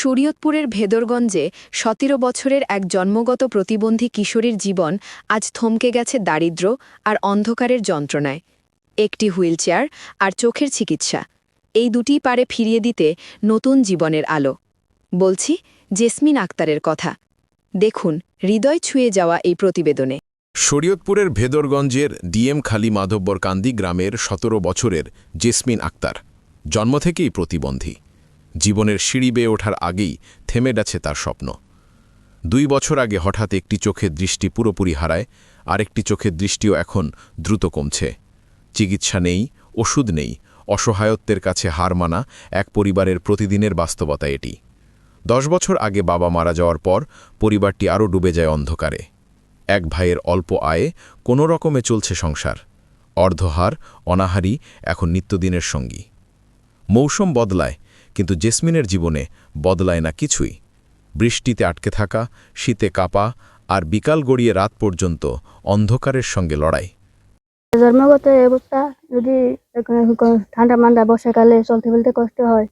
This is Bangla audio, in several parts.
শরীয়তপুরের ভেদরগঞ্জে সতেরো বছরের এক জন্মগত প্রতিবন্ধী কিশোরীর জীবন আজ থমকে গেছে দারিদ্র্য আর অন্ধকারের যন্ত্রণায়। একটি হুইলচেয়ার আর চোখের চিকিৎসা। এই দুটিই পারে ফিরিয়ে দিতে নতুন জীবনের আলো। বলছি, জেসমিন আক্তারের কথা। দেখুন, হৃদয় ছুঁয়ে যাওয়া এই প্রতিবেদনে। শরীয়তপুরের ভেদরগঞ্জের ডিএম খালি মাধব্বর কান্দি গ্রামের সতেরো বছরের জেসমিন আক্তার। জন্ম থেকেই প্রতিবন্ধী। জীবনের সিঁড়ি বেয়ে ওঠার আগেই থেমে গেছে তার স্বপ্ন। দুই বছর আগে হঠাৎ একটি চোখের দৃষ্টি পুরোপুরি হারায়, আরেকটি চোখের দৃষ্টিও এখন দ্রুত কমছে। চিকিৎসা নেই, ওষুধ নেই, অসহায়ত্বের কাছে হার মানা এক পরিবারের প্রতিদিনের বাস্তবতা এটি। দশ বছর আগে বাবা মারা যাওয়ার পর পরিবারটি আরও ডুবে যায় অন্ধকারে। এক ভাইয়ের অল্প আয়ে কোনো রকমে চলছে সংসার। অর্ধহার, অনাহারি, এখন নিত্যদিনের সঙ্গী। মৌসুম বদলায় কিন্তু জেসমিনের জীবনে বদলায় না কিছুই। বৃষ্টিতে আটকে থাকা, শীতে কাপা আর বিকাল গড়িয়ে রাত পর্যন্ত অন্ধকারের সঙ্গে লড়াই। জন্মগত অবস্থা যদি ঠান্ডা মান্ডা বর্ষাকালে চলতে ফেলতে কষ্ট হয়,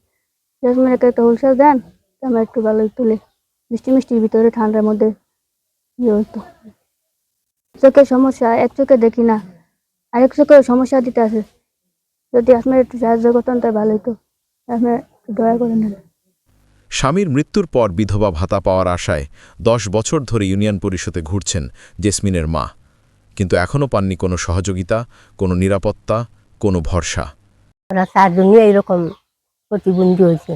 জেসমিনকে একটা হুলসেল দেন আমরা একটু ভালো তুলে। মিষ্টি মিষ্টির ভিতরে ঠান্ডার মধ্যে ইয়ে হতো। চোখের সমস্যা, এক চোখে দেখি না, আরেক চোখে সমস্যা দিতে আছে যদি আপনার একটু সাহায্য করতেন তাই ভালো হতো আপনার দয়া করে নেন। স্বামীর মৃত্যুর পর বিধবা ভাতা পাওয়ার আশায় দশ বছর ধরে ইউনিয়ন পরিষদে ঘুরছেন জেসমিনের মা। কিন্তু এখনও পাননি কোনো সহযোগিতা কোনো নিরাপত্তা কোনো ভরসা। ওরা চারজনই এইরকম প্রতিবন্ধী হয়েছে।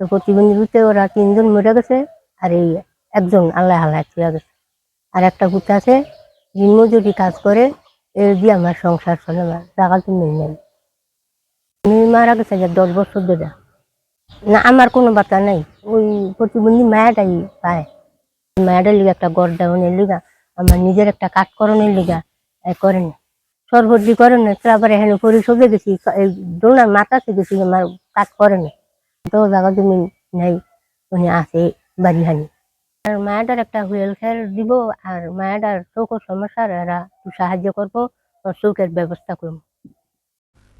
তো প্রতিবন্ধীতে ওরা তিনজন মরে গেছে আর এই একজন আল্লাহ আল্লাহ চলে গেছে। আর একটা কুত্তা আছে দিনমজুরি কাজ করে এর দিয়ে আমার সংসার চলে আমার টাকা তো নেই মারা গেছে যে দশ বছর ধরে। না, আমার কোনো বাতা নাই। ওই প্রতিবন্ধী মায়াটাই পায়। মায়াটার লিগা একটা গড় দেওয়ানের লিগা, আমার নিজের একটা কাঠকরণের লিগা করেন। সর্বদি করে না তারপরে এখানে পরিশোধে গেছি, এই দোলনার মাথাতে গেছি, আমার কাজ করে না তো জায়গা জমি নেই, উনি আছে বাড়ি হানি আর মায়াটার একটা হুইল চেয়ার দিব, আর মায়াটার চৌকোর সমস্যার, এরা সাহায্য করব চৌকের ব্যবস্থা করব।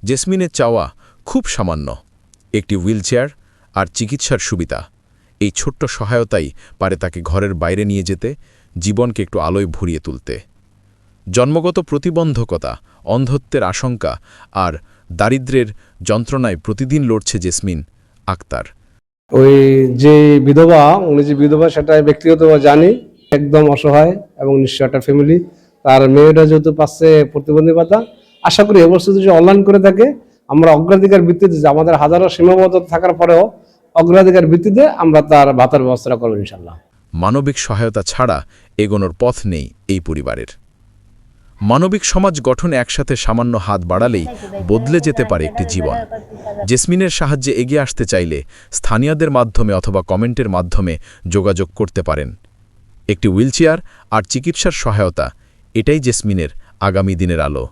জেসমিনের চাওয়া খুব সামান্য। একটি হুইলচেয়ার আর চিকিৎসার সুবিধা। এই ছোট্ট সহায়তাই পারে তাকে ঘরের বাইরে নিয়ে যেতে, জীবনকে একটু আলোয় ভরিয়ে তুলতে। জন্মগত প্রতিবন্ধকতা, অন্ধত্বের আশঙ্কা আর দারিদ্র্যের যন্ত্রণায় প্রতিদিন লড়ছে জেসমিন আক্তার। ওই যে বিধবা, উনি যে বিধবা, সেটা ব্যক্তিগতভাবে জানি, একদম অসহায় এবং নিঃস্ব একটা ফ্যামিলি তার মেয়েটা যেহেতু পাচ্ছে প্রতিবন্ধী ভাতা, আশা করি এবছর যদি অনলাইন করে থাকে আমরা অগ্রাধিকার ভিত্তিতে যে আমাদের হাজারো সীমাবদ্ধতা থাকার পরেও অগ্রাধিকার ভিত্তিতে আমরা তার ভাতার ব্যবস্থা করব ইনশাল্লাহ মানবিক সহায়তা ছাড়া এগোনোর পথ নেই এই পরিবারের। মানবিক সমাজ গঠনে একসাথে সামান্য হাত বাড়ালেই বদলে যেতে পারে একটি জীবন। জেসমিনের সাহায্যে এগিয়ে আসতে চাইলে স্থানীয়দের মাধ্যমে অথবা কমেন্টের মাধ্যমে যোগাযোগ করতে পারেন। একটি হুইলচেয়ার আর চিকিৎসার সহায়তা, এটাই জেসমিনের আগামী দিনের আলো।